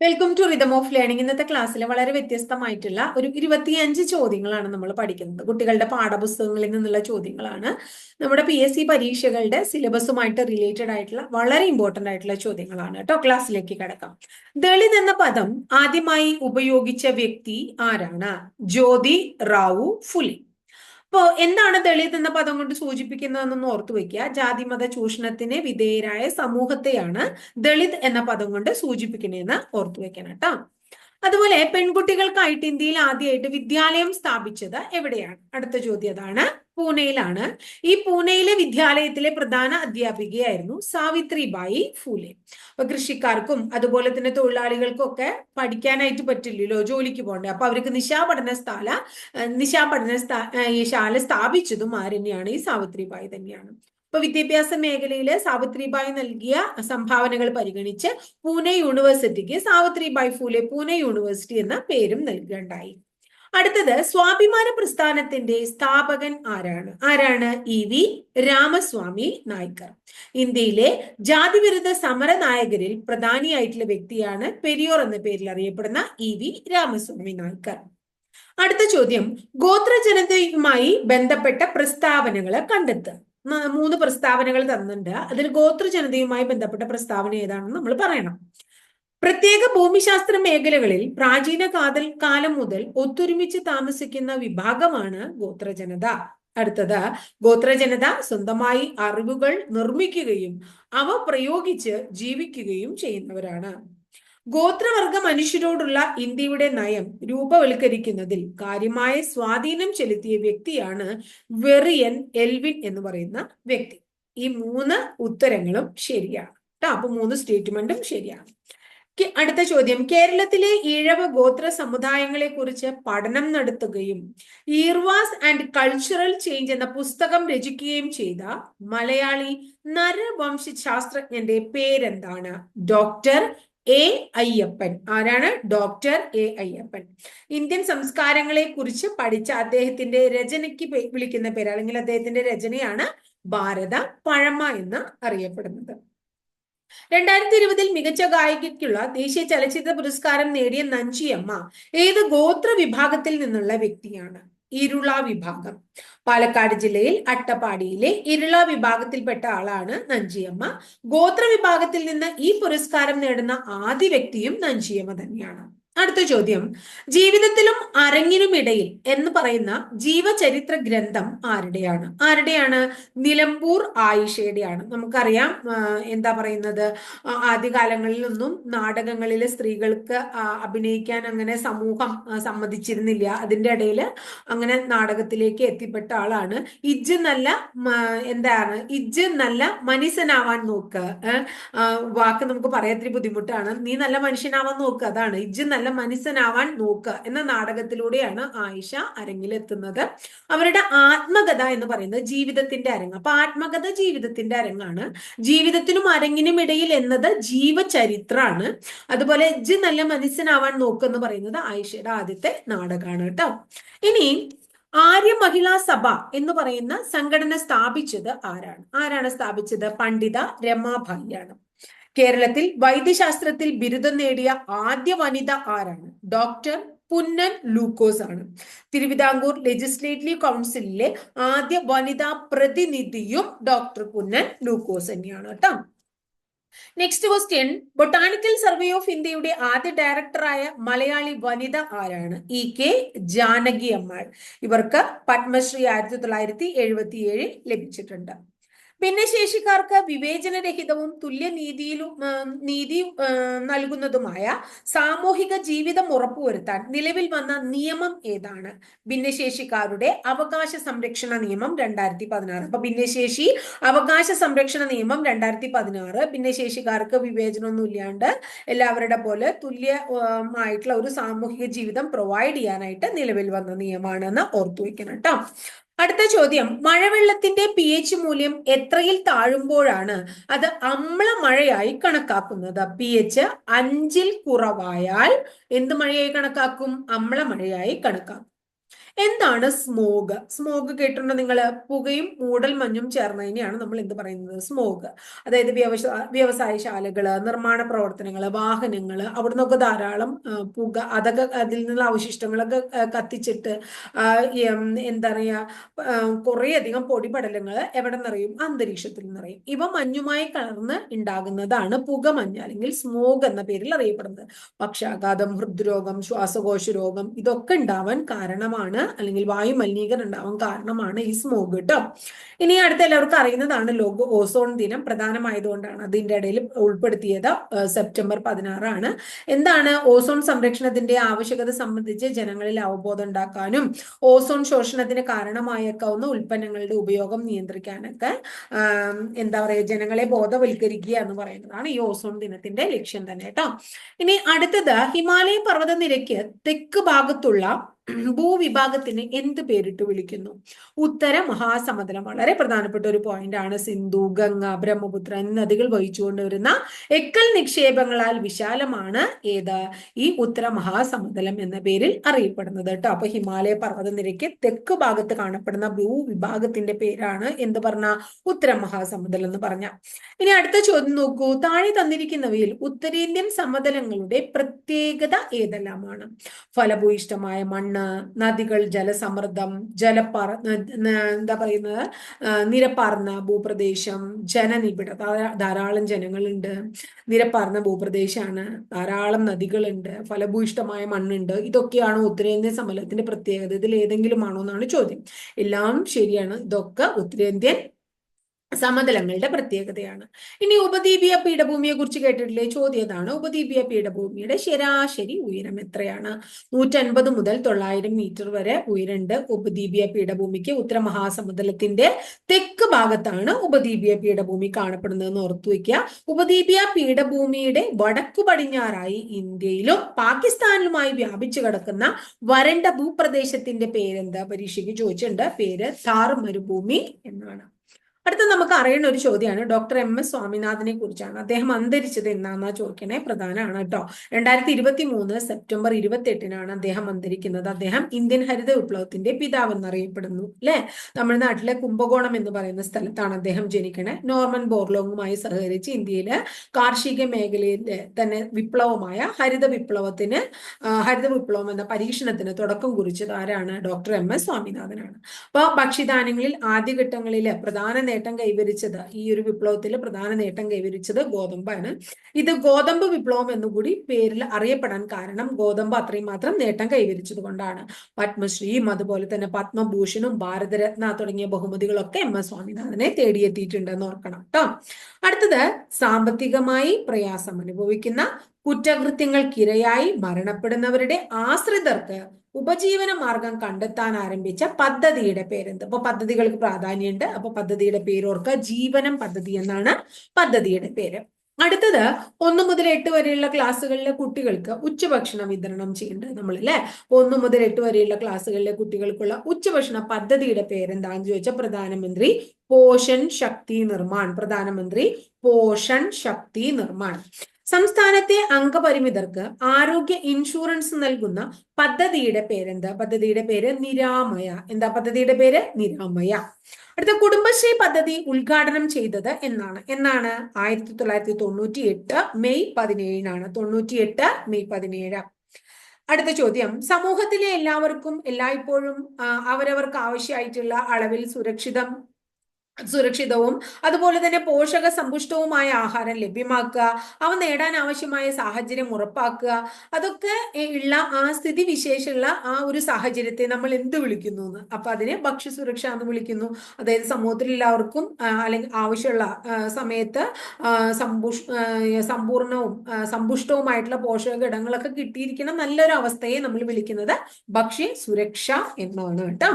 Welcome to rhythm of learning ഇന്നത്തെ ക്ലാസ്സിൽ വളരെ വ്യത്യസ്തമായിട്ടുള്ള ഒരു ഇരുപത്തിയഞ്ച് ചോദ്യങ്ങളാണ് നമ്മൾ പഠിക്കുന്നത്. കുട്ടികളുടെ പാഠപുസ്തകങ്ങളിൽ നിന്നുള്ള ചോദ്യങ്ങളാണ്. നമ്മുടെ പി എസ് സി പരീക്ഷകളുടെ സിലബസുമായിട്ട് റിലേറ്റഡ് ആയിട്ടുള്ള വളരെ ഇമ്പോർട്ടന്റ് ആയിട്ടുള്ള ചോദ്യങ്ങളാണ് കേട്ടോ. ക്ലാസ്സിലേക്ക് കിടക്കാം. ദളിത് എന്ന പദം ആദ്യമായി ഉപയോഗിച്ച വ്യക്തി ആരാണ്? ജ്യോതി റാവു ഫുലെ. അപ്പോ എന്താണ് ദളിത് എന്ന പദം കൊണ്ട് സൂചിപ്പിക്കുന്നതെന്നൊന്ന് ഓർത്തു വെക്കുക. ജാതിമത ചൂഷണത്തിന് വിധേയരായ സമൂഹത്തെയാണ് ദളിത് എന്ന പദം കൊണ്ട് സൂചിപ്പിക്കണേന്ന് ഓർത്തു വെക്കണം കേട്ടോ. അതുപോലെ പെൺകുട്ടികൾക്കായിട്ട് ഇന്ത്യയിൽ ആദ്യമായിട്ട് വിദ്യാലയം സ്ഥാപിച്ചത് എവിടെയാണ്? അടുത്ത ചോദ്യം അതാണ്. പൂനെയിലാണ്. ഈ പൂനെയിലെ വിദ്യാലയത്തിലെ പ്രധാന അധ്യാപികയായിരുന്നു സാവിത്രിബായി ഫൂലെ. അപ്പൊ കൃഷിക്കാർക്കും അതുപോലെ തന്നെ തൊഴിലാളികൾക്കും ഒക്കെ പഠിക്കാനായിട്ട് പറ്റില്ലല്ലോ ജോലിക്ക് പോകണ്ടേ. അപ്പൊ അവർക്ക് നിശാ പഠന സ്ഥാല നിശാ പഠന ഈ ശാല സ്ഥാപിച്ചതും ആരെന്നെയാണ് ഈ സാവിത്രിബായി തന്നെയാണ്. ഇപ്പൊ വിദ്യാഭ്യാസ മേഖലയിലെ സാവിത്രിബായി നൽകിയ സംഭാവനകൾ പരിഗണിച്ച് പൂനെ യൂണിവേഴ്സിറ്റിക്ക് സാവിത്രിബായി ഫൂലെ പൂനെ യൂണിവേഴ്സിറ്റി എന്ന പേരും നൽകുകയുണ്ടായി അടുത്തത് സ്വാഭിമാന പ്രസ്ഥാനത്തിന്റെ സ്ഥാപകൻ ആരാണ്? ആരാണ്? E V Ramaswamy Naicker. ഇന്ത്യയിലെ ജാതിവിരുദ്ധ സമര നായകരിൽ പ്രധാനിയായിട്ടുള്ള വ്യക്തിയാണ് പെരിയോർ എന്ന പേരിൽ അറിയപ്പെടുന്ന ഇ വി രാമസ്വാമി നായ്ക്കർ. അടുത്ത ചോദ്യം ഗോത്രജനതയുമായി ബന്ധപ്പെട്ട പ്രസ്താവനകൾ കണ്ടെത്തുക. മൂന്ന് പ്രസ്താവനകൾ തന്നിട്ടുണ്ട്. അതിൽ ഗോത്രജനതയുമായി ബന്ധപ്പെട്ട പ്രസ്താവന ഏതാണെന്ന് നമ്മൾ പറയണം. പ്രത്യേക ഭൂമിശാസ്ത്ര മേഖലകളിൽ പ്രാചീന കാതൽ കാലം മുതൽ ഒത്തൊരുമിച്ച് താമസിക്കുന്ന വിഭാഗമാണ് ഗോത്രജനത. അടുത്തത് ഗോത്രജനത സ്വന്തമായി അറിവുകൾ നിർമ്മിക്കുകയും അവ പ്രയോഗിച്ച് ജീവിക്കുകയും ചെയ്യുന്നവരാണ്. ഗോത്രവർഗ മനുഷ്യരോടുള്ള ഇന്ത്യയുടെ നയം രൂപവൽക്കരിക്കുന്നതിൽ കാര്യമായ സ്വാധീനം ചെലുത്തിയ വ്യക്തിയാണ് വെറിയൻ എൽവിൻ എന്ന് പറയുന്ന വ്യക്തി. ഈ മൂന്ന് ഉത്തരങ്ങളും ശരിയാണ്. കേട്ടോ അപ്പൊ മൂന്ന് സ്റ്റേറ്റ്മെന്റും ശരിയാണ്. അടുത്ത ചോദ്യം. കേരളത്തിലെ ഈഴവ ഗോത്ര സമുദായങ്ങളെ കുറിച്ച് പഠനം നടത്തുകയും ഈർവാസ് ആൻഡ് കൾച്ചറൽ ചേഞ്ച് എന്ന പുസ്തകം രചിക്കുകയും ചെയ്ത മലയാളി നരവംശാസ്ത്രജ്ഞന്റെ പേരെന്താണ്? Doctor A Ayyappan. ആരാണ്? Doctor A Ayyappan. ഇന്ത്യൻ സംസ്കാരങ്ങളെ കുറിച്ച് പഠിച്ച അദ്ദേഹത്തിന്റെ രചനയ്ക്ക് വിളിക്കുന്ന പേര് അല്ലെങ്കിൽ അദ്ദേഹത്തിന്റെ രചനയാണ് ഭാരത പഴമ എന്ന് അറിയപ്പെടുന്നത്. രണ്ടായിരത്തി ഇരുപതിൽ മികച്ച ഗായികയ്ക്കുള്ള ദേശീയ ചലച്ചിത്ര പുരസ്കാരം നേടിയ നഞ്ചിയമ്മ ഏത് ഗോത്ര വിഭാഗത്തിൽ നിന്നുള്ള വ്യക്തിയാണ്? ഇരുള വിഭാഗം. പാലക്കാട് ജില്ലയിൽ അട്ടപ്പാടിയിലെ ഇരുള വിഭാഗത്തിൽപ്പെട്ട ആളാണ് നഞ്ചിയമ്മ ഗോത്ര വിഭാഗത്തിൽ നിന്ന് ഈ പുരസ്കാരം നേടുന്ന ആദ്യ വ്യക്തിയും നഞ്ചിയമ്മ തന്നെയാണ്. അടുത്ത ചോദ്യം. ജീവിതത്തിലും അരങ്ങിനുമിടയിൽ എന്ന് പറയുന്ന ജീവചരിത്ര ഗ്രന്ഥം ആരുടെയാണ്? ആരുടെയാണ്? നിലമ്പൂർ ആയിഷയുടെയാണ്. നമുക്കറിയാം എന്താ പറയുന്നത്? ആദ്യകാലങ്ങളിലൊന്നും നാടകങ്ങളിൽ സ്ത്രീകൾക്ക് അഭിനയിക്കാൻ അങ്ങനെ സമൂഹം സമ്മതിച്ചിരുന്നില്ല. അതിന്റെ ഇടയിൽ അങ്ങനെ നാടകത്തിലേക്ക് എത്തിപ്പെട്ട ആളാണ്. ഇജ്ജ് നല്ല എന്താണ്? ഇജ്ജ് നല്ല മനുഷ്യനാവാൻ നോക്ക്. വാക്ക് നമുക്ക് പറയാത്തിരി ബുദ്ധിമുട്ടാണ്. നീ നല്ല മനുഷ്യനാവാൻ നോക്ക്. അതാണ്. ഇജ്ജ് നല്ല നല്ല മനുഷ്യനാവാൻ നോക്കുക എന്ന നാടകത്തിലൂടെയാണ് ആയിഷ അരങ്ങിലെത്തുന്നത്. അവരുടെ ആത്മകഥ എന്ന് പറയുന്നത് ജീവിതത്തിന്റെ അരങ്ങ്. അപ്പൊ ആത്മകഥ ജീവിതത്തിന്റെ അരങ്ങാണ്. ജീവിതത്തിനും അരങ്ങിനും ഇടയിൽ എന്നത് ജീവചരിത്രമാണ് അതുപോലെ ജി നല്ല മനുഷ്യനാവാൻ നോക്കുക പറയുന്നത് ആയിഷയുടെ ആദ്യത്തെ നാടകമാണ് കേട്ടോ. ഇനി ആര്യ മഹിളാ സഭ എന്ന് പറയുന്ന സംഘടന സ്ഥാപിച്ചത് ആരാണ്? ആരാണ് സ്ഥാപിച്ചത്? പണ്ഡിത രമാഭായിയാണ്. കേരളത്തിൽ വൈദ്യശാസ്ത്രത്തിൽ ബിരുദം നേടിയ ആദ്യ വനിത ആരാണ്? ഡോക്ടർ പുന്നൻ ലൂക്കോസ് ആണ്. തിരുവിതാംകൂർ ലെജിസ്ലേറ്റീവ് കൗൺസിലിലെ ആദ്യ വനിതാ പ്രതിനിധിയും ഡോക്ടർ പുന്നൻ ലൂക്കോസ് തന്നെയാണ് കേട്ടോ. Next question botanical survey of ഇന്ത്യയുടെ ആദ്യ ഡയറക്ടറായ മലയാളി വനിത ആരാണ്? ഇ കെ ജാനകി അമ്മാൾ ഇവർക്ക് പത്മശ്രീ ആയിരത്തി തൊള്ളായിരത്തി എഴുപത്തി ഏഴിൽ ലഭിച്ചിട്ടുണ്ട്. ഭിന്നശേഷിക്കാർക്ക് വിവേചനരഹിതവും തുല്യനീതിയിലും നീതി നൽകുന്നതുമായ സാമൂഹിക ജീവിതം ഉറപ്പുവരുത്താൻ നിലവിൽ വന്ന നിയമം ഏതാണ്? ഭിന്നശേഷിക്കാരുടെ അവകാശ സംരക്ഷണ നിയമം രണ്ടായിരത്തി പതിനാറ് അപ്പൊ ഭിന്നശേഷി അവകാശ സംരക്ഷണ നിയമം രണ്ടായിരത്തി പതിനാറ് ഭിന്നശേഷിക്കാർക്ക് വിവേചനമൊന്നും ഇല്ലാണ്ട് എല്ലാവരുടെ പോലെ തുല്യമായിട്ടുള്ള ഒരു സാമൂഹിക ജീവിതം പ്രൊവൈഡ് ചെയ്യാനായിട്ട് നിലവിൽ വന്ന നിയമമാണെന്ന് ഓർത്തു വെക്കണം കേട്ടോ അടുത്ത ചോദ്യം. മഴവെള്ളത്തിന്റെ പി എച്ച് മൂല്യം എത്രയിൽ താഴുമ്പോഴാണ് അത് അമ്ല മഴയായി കണക്കാക്കുന്നത്? പി എച്ച് അഞ്ചിൽ കുറവായാൽ എന്ത് മഴയായി കണക്കാക്കും? അമ്ല മഴയായി കണക്കാക്കും. എന്താണ് സ്മോഗ് സ്മോഗ് കേട്ടിട്ടുണ്ടോ നിങ്ങൾ പുകയും മൂടൽ മഞ്ഞും ചേർന്നതിനെയാണ് നമ്മൾ എന്ത് പറയുന്നത്? സ്മോഗ് അതായത് വ്യവസായ വ്യവസായശാലകൾ നിർമ്മാണ പ്രവർത്തനങ്ങൾ വാഹനങ്ങൾ അവിടെ നിന്നൊക്കെ ധാരാളം പുക അതൊക്കെ അതിൽ നിന്നുള്ള അവശിഷ്ടങ്ങളൊക്കെ കത്തിച്ചിട്ട് എന്താ പറയാ കുറേ അധികം പൊടിപടലങ്ങൾ എവിടെ നിറയും? അന്തരീക്ഷത്തിൽ നിറയും. ഇവ മഞ്ഞുമായി കലർന്ന് ഉണ്ടാകുന്നതാണ് പുകമഞ്ഞ് അല്ലെങ്കിൽ സ്മോഗ് എന്ന പേരിൽ അറിയപ്പെടുന്നത്. പക്ഷാഘാതം ഹൃദ്രോഗം ശ്വാസകോശ രോഗം ഇതൊക്കെ ഉണ്ടാവാൻ കാരണമാണ് അല്ലെങ്കിൽ വായു മലിനീകരണം ഉണ്ടാവാൻ കാരണമാണ് ഈ സ്മോഗ് കേട്ടോ ഇനി അടുത്ത എല്ലാവർക്കും അറിയുന്നതാണ് ലോക ഓസോൺ ദിനം. പ്രധാനമായതുകൊണ്ടാണ് അതിന്റെ ഇടയിൽ ഉൾപ്പെടുത്തിയത് സെപ്റ്റംബർ പതിനാറാണ്. എന്താണ് ഓസോൺ സംരക്ഷണത്തിന്റെ ആവശ്യകത സംബന്ധിച്ച് ജനങ്ങളിൽ അവബോധം ഉണ്ടാക്കാനും ഓസോൺ ശോഷണത്തിന് കാരണമായേക്കാവുന്ന ഉൽപ്പന്നങ്ങളുടെ ഉപയോഗം നിയന്ത്രിക്കാനൊക്കെ എന്താ പറയുക ജനങ്ങളെ ബോധവൽക്കരിക്കുക എന്ന് പറയുന്നതാണ് ഈ ഓസോൺ ദിനത്തിന്റെ ലക്ഷ്യം തന്നെ കേട്ടോ ഇനി അടുത്തത് ഹിമാലയ പർവത നിരക്ക് തെക്ക് ഭാഗത്തുള്ള ഭൂവിഭാഗത്തിന് എന്ത് പേരിട്ട് വിളിക്കുന്നു? ഉത്തര മഹാസമുദ്രം. വളരെ പ്രധാനപ്പെട്ട ഒരു പോയിന്റ് ആണ്. സിന്ധു ഗംഗ ബ്രഹ്മപുത്ര നദികൾ വഹിച്ചുകൊണ്ടുവരുന്ന എക്കൽ നിക്ഷേപങ്ങളാൽ വിശാലമാണ് ഏത്? ഈ ഉത്തര മഹാസമുദ്രം എന്ന പേരിൽ അറിയപ്പെടുന്നത് കേട്ടോ. അപ്പൊ ഹിമാലയ പർവതനിരയ്ക്ക് തെക്ക് ഭാഗത്ത് കാണപ്പെടുന്ന ഭൂവിഭാഗത്തിന്റെ പേരാണ് എന്ത് പറഞ്ഞ ഉത്തര മഹാസമുദ്രം എന്ന് പറഞ്ഞ. ഇനി അടുത്ത ചോദ്യം നോക്കൂ. താഴെ തന്നിരിക്കുന്നവയിൽ ഉത്തരേന്ത്യൻ സമതലങ്ങളുടെ പ്രത്യേകത ഏതെല്ലാമാണ്? ഫലഭൂയിഷ്ടമായ മണ്ണ് നദികൾ ജലസമ്മർദ്ദം ജലപ്പാറ എന്താ പറയുന്നത്? നിരപ്പാർന്ന ഭൂപ്രദേശം ജനനിബിഡ ധാരാളം ജനങ്ങളുണ്ട്. നിരപ്പാർന്ന ഭൂപ്രദേശമാണ് ധാരാളം നദികളുണ്ട്. ഫലഭൂയിഷ്ടമായ മണ്ണുണ്ട്. ഇതൊക്കെയാണ് ഉത്തരേന്ത്യൻ സമലത്തിന്റെ പ്രത്യേകത. ഇതിൽ ഏതെങ്കിലും ആണോ എന്നാണ് ചോദ്യം. എല്ലാം ശരിയാണ്. ഇതൊക്കെ ഉത്തരേന്ത്യൻ സമതലങ്ങളുടെ പ്രത്യേകതയാണ്. ഇനി ഉപദ്വീപീയ പീഠഭൂമിയെ കുറിച്ച് കേട്ടിട്ടില്ലേ ചോദ്യതാണ് ഉപദ്വീപീയ പീഠഭൂമിയുടെ ശരാശരി ഉയരം എത്രയാണ്? നൂറ്റൻപത് മുതൽ തൊള്ളായിരം മീറ്റർ വരെ ഉയരണ്ട് ഉപദ്വീപീയ പീഠഭൂമിക്ക് ഉത്തര മഹാസമുദ്രത്തിന്റെ തെക്ക് ഭാഗത്താണ് ഉപദ്വീപീയ പീഠഭൂമി കാണപ്പെടുന്നതെന്ന് ഓർത്തു വയ്ക്കുക. ഉപദ്വീപീയ പീഠഭൂമിയുടെ വടക്കു പടിഞ്ഞാറായി ഇന്ത്യയിലും പാകിസ്ഥാനിലുമായി വ്യാപിച്ചു കിടക്കുന്ന വരണ്ട ഭൂപ്രദേശത്തിന്റെ പേരെന്താ? പരീക്ഷയ്ക്ക് ചോദിച്ചിട്ടുണ്ട്. പേര് താർ മരുഭൂമി എന്നാണ്. അടുത്ത നമുക്ക് അറിയേണ്ട ഒരു ചോദ്യമാണ്. ഡോക്ടർ എം എസ് സ്വാമിനാഥനെ കുറിച്ചാണ്. അദ്ദേഹം അന്തരിച്ചത് എന്നാന്നാ ചോദിക്കണേ. പ്രധാനമാണ് കേട്ടോ. രണ്ടായിരത്തി ഇരുപത്തി മൂന്ന് സെപ്റ്റംബർ ഇരുപത്തി എട്ടിനാണ് അദ്ദേഹം അന്തരിക്കുന്നത്. അദ്ദേഹം ഇന്ത്യൻ ഹരിത വിപ്ലവത്തിന്റെ പിതാവ് എന്നറിയപ്പെടുന്നു അല്ലെ? തമിഴ്നാട്ടിലെ കുംഭകോണം എന്ന് പറയുന്ന സ്ഥലത്താണ് അദ്ദേഹം ജനിക്കണേ. നോർമൻ ബോർലോങ്ങുമായി സഹകരിച്ച് ഇന്ത്യയിലെ കാർഷിക മേഖലയിലെ തന്നെ വിപ്ലവമായ ഹരിത വിപ്ലവത്തിന് ഹരിത വിപ്ലവം എന്ന പരീക്ഷണത്തിന് തുടക്കം കുറിച്ചത് ആരാണ്? ഡോക്ടർ എം എസ് സ്വാമിനാഥനാണ്. അപ്പൊ ഭക്ഷ്യധാന്യങ്ങളിൽ ആദ്യഘട്ടങ്ങളിലെ പ്രധാന നേട്ടം കൈവരിച്ചത്. ഈ ഒരു വിപ്ലവത്തിൽ പ്രധാന നേട്ടം കൈവരിച്ചത് ഗോതമ്പാണ്. ഇത് ഗോതമ്പ് വിപ്ലവം എന്നുകൂടി പേരിൽ അറിയപ്പെടാൻ കാരണം ഗോതമ്പ് അത്രയും മാത്രം നേട്ടം കൈവരിച്ചത് കൊണ്ടാണ്. പത്മശ്രീയും അതുപോലെ തന്നെ പത്മഭൂഷണും ഭാരതരത്ന തുടങ്ങിയ ബഹുമതികളൊക്കെ എം എസ് സ്വാമിനാഥനെ തേടിയെത്തിയിട്ടുണ്ടെന്ന് ഓർക്കണം കേട്ടോ അടുത്തത് സാമ്പത്തികമായി പ്രയാസം അനുഭവിക്കുന്ന കുറ്റകൃത്യങ്ങൾക്കിരയായി മരണപ്പെടുന്നവരുടെ ആശ്രിതർക്ക് ഉപജീവന മാർഗം കണ്ടെത്താൻ ആരംഭിച്ച പദ്ധതിയുടെ പേരെന്ത്? അപ്പൊ പദ്ധതികൾക്ക് പ്രാധാന്യമുണ്ട്. അപ്പൊ പദ്ധതിയുടെ പേരോർക്ക് ജീവനം പദ്ധതി എന്നാണ് പദ്ധതിയുടെ പേര്. അടുത്തത് ഒന്ന് മുതൽ എട്ട് വരെയുള്ള ക്ലാസ്സുകളിലെ കുട്ടികൾക്ക് ഉച്ചഭക്ഷണം വിതരണം ചെയ്യേണ്ടത് നമ്മൾ അല്ലെ ഒന്ന് മുതൽ എട്ട് വരെയുള്ള ക്ലാസ്സുകളിലെ കുട്ടികൾക്കുള്ള ഉച്ചഭക്ഷണ പദ്ധതിയുടെ പേരെന്താണെന്ന് ചോദിച്ചാൽ പ്രധാനമന്ത്രി പോഷൻ ശക്തി നിർമ്മാൺ. പ്രധാനമന്ത്രി പോഷൻ ശക്തി നിർമ്മാൺ. സംസ്ഥാനത്തെ അംഗപരിമിതർക്ക് ആരോഗ്യ ഇൻഷുറൻസ് നൽകുന്ന പദ്ധതിയുടെ പേരെന്താ? പദ്ധതിയുടെ പേര് നിരാമയ. എന്താ പദ്ധതിയുടെ പേര്? നിരാമയ. അടുത്ത കുടുംബശ്രീ പദ്ധതി ഉദ്ഘാടനം ചെയ്തത് എന്നാണ്. എന്നാണ്? ആയിരത്തി തൊള്ളായിരത്തി തൊണ്ണൂറ്റി എട്ട് മെയ് പതിനേഴിനാണ്. തൊണ്ണൂറ്റി എട്ട് മെയ് പതിനേഴ്. അടുത്ത ചോദ്യം. സമൂഹത്തിലെ എല്ലാവർക്കും എല്ലായ്പ്പോഴും അവരവർക്ക് ആവശ്യമായിട്ടുള്ള അളവിൽ സുരക്ഷിതം സുരക്ഷിതവും അതുപോലെ തന്നെ പോഷക സമ്പുഷ്ടവുമായ ആഹാരം ലഭ്യമാക്കുക അവ നേടാൻ ആവശ്യമായ സാഹചര്യം ഉറപ്പാക്കുക അതൊക്കെ ഉള്ള ആ സ്ഥിതി വിശേഷമുള്ള ആ ഒരു സാഹചര്യത്തെ നമ്മൾ എന്ത് വിളിക്കുന്നു എന്ന്. അപ്പൊ അതിനെ ഭക്ഷ്യസുരക്ഷ എന്ന് വിളിക്കുന്നു. അതായത് സമൂഹത്തിൽ എല്ലാവർക്കും അല്ലെങ്കിൽ ആവശ്യമുള്ള സമയത്ത് സമ്പുഷ് സമ്പൂർണവും സമ്പുഷ്ടവുമായിട്ടുള്ള പോഷക ഘടകങ്ങളൊക്കെ കിട്ടിയിരിക്കുന്ന നല്ലൊരു അവസ്ഥയെ നമ്മൾ വിളിക്കുന്നത് ഭക്ഷ്യ സുരക്ഷ എന്നാണ് കേട്ടോ.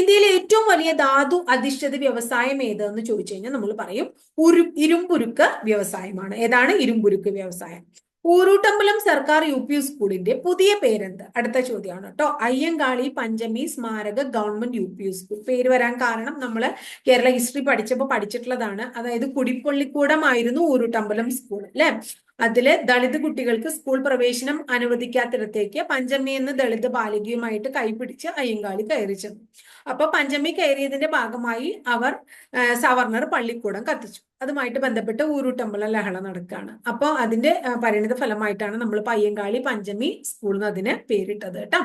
ഇന്ത്യയിലെ ഏറ്റവും വലിയ ധാതു അധിഷ്ഠിത വ്യവസായം വ്യവസായം ഏതെന്ന് ചോദിച്ചു കഴിഞ്ഞാൽ നമ്മൾ പറയും ഉരു ഇരുമ്പുരുക്ക് വ്യവസായമാണ്. ഏതാണ്? ഇരുമ്പുരുക്ക് വ്യവസായം. ഊരൂട്ടമ്പലം സർക്കാർ യു പി സ്കൂളിന്റെ പുതിയ പേരെന്ത്? അടുത്ത ചോദ്യമാണ് കേട്ടോ. അയ്യങ്കാളി പഞ്ചമി സ്മാരക ഗവൺമെന്റ് യു പി സ്കൂൾ. പേര് വരാൻ കാരണം നമ്മൾ കേരള ഹിസ്റ്ററി പഠിച്ചപ്പോൾ പഠിച്ചിട്ടുള്ളതാണ്. അതായത് കുടിപ്പള്ളിക്കൂടമായിരുന്നു ഊരൂട്ടമ്പലം സ്കൂൾ അല്ലെ? അതിലെ ദളിത് കുട്ടികൾക്ക് സ്കൂൾ പ്രവേശനം അനുവദിക്കാത്തിടത്തേക്ക് പഞ്ചമി എന്ന ദളിത് ബാലികയുമായിട്ട് കൈപിടിച്ച് അയ്യങ്കാളി കയറി ചെന്നു. അപ്പൊ പഞ്ചമി കയറിയതിന്റെ ഭാഗമായി അവർ സവർണർ പള്ളിക്കൂടം കത്തിച്ചു. അതുമായിട്ട് ബന്ധപ്പെട്ട് ഊരുട്ടമ്പല ലഹള നടക്കുകയാണ് അപ്പോൾ അതിന്റെ പരിണിത ഫലമായിട്ടാണ് നമ്മൾ പയ്യങ്കാളി പഞ്ചമി സ്കൂളിൽ നിന്ന് അതിന് പേരിട്ടത് കേട്ടോ.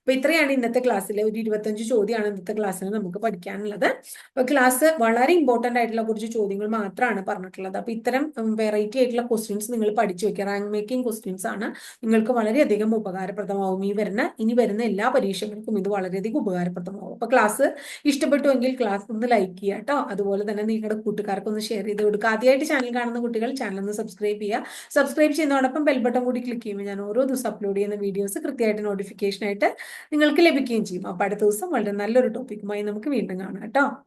അപ്പൊ ഇത്രയാണ് ഇന്നത്തെ ക്ലാസ്സിലെ ഒരു ഇരുപത്തഞ്ച് ചോദ്യമാണ് ഇന്നത്തെ ക്ലാസ്സിൽ നമുക്ക് പഠിക്കാനുള്ളത്. അപ്പൊ ക്ലാസ് വളരെ ഇമ്പോർട്ടന്റ് ആയിട്ടുള്ള കുറച്ച് ചോദ്യങ്ങൾ മാത്രമാണ് പറഞ്ഞിട്ടുള്ളത്. അപ്പൊ ഇത്തരം വെറൈറ്റി ആയിട്ടുള്ള ക്വസ്റ്റ്യൻസ് നിങ്ങൾ പഠിച്ചു വെക്കുക. റാങ്ക് മേക്കിംഗ് ക്വസ്റ്റ്യൻസ് ആണ് നിങ്ങൾക്ക് വളരെയധികം ഉപകാരപ്രദമാവും. ഈ വരുന്ന ഇനി വരുന്ന എല്ലാ പരീക്ഷകൾക്കും ഇത് വളരെയധികം ഉപകാരപ്രദമാവും. അപ്പൊ ക്ലാസ് ഇഷ്ടപ്പെട്ടുവെങ്കിൽ ക്ലാസ് ഒന്ന് ലൈക്ക് ചെയ്യുക കേട്ടോ. അതുപോലെ തന്നെ നിങ്ങളുടെ കൂട്ടുകാർക്കൊന്ന് ഷെയർ കൊടുക്കുക. ആദ്യമായിട്ട് ചാനൽ കാണുന്ന കുട്ടികൾ ചാനൽ ഒന്ന് സബ്സ്ക്രൈബ് ചെയ്യുക. സബ്സ്ക്രൈബ് ചെയ്യുന്നതോടൊപ്പം ബെൽ ബട്ടൺ കൂടി ക്ലിക്ക് ചെയ്യുമ്പോൾ ഞാൻ ഓരോ ദിവസം അപ്ലോഡ് ചെയ്യുന്ന വീഡിയോസ് കൃത്യമായിട്ട് നോട്ടിഫിക്കേഷൻ ആയിട്ട് നിങ്ങൾക്ക് ലഭിക്കുകയും ചെയ്യും. അപ്പോൾ അടുത്ത ദിവസം വളരെ നല്ലൊരു ടോപ്പിക്കുമായി നമുക്ക് വീണ്ടും കാണാം കേട്ടോ.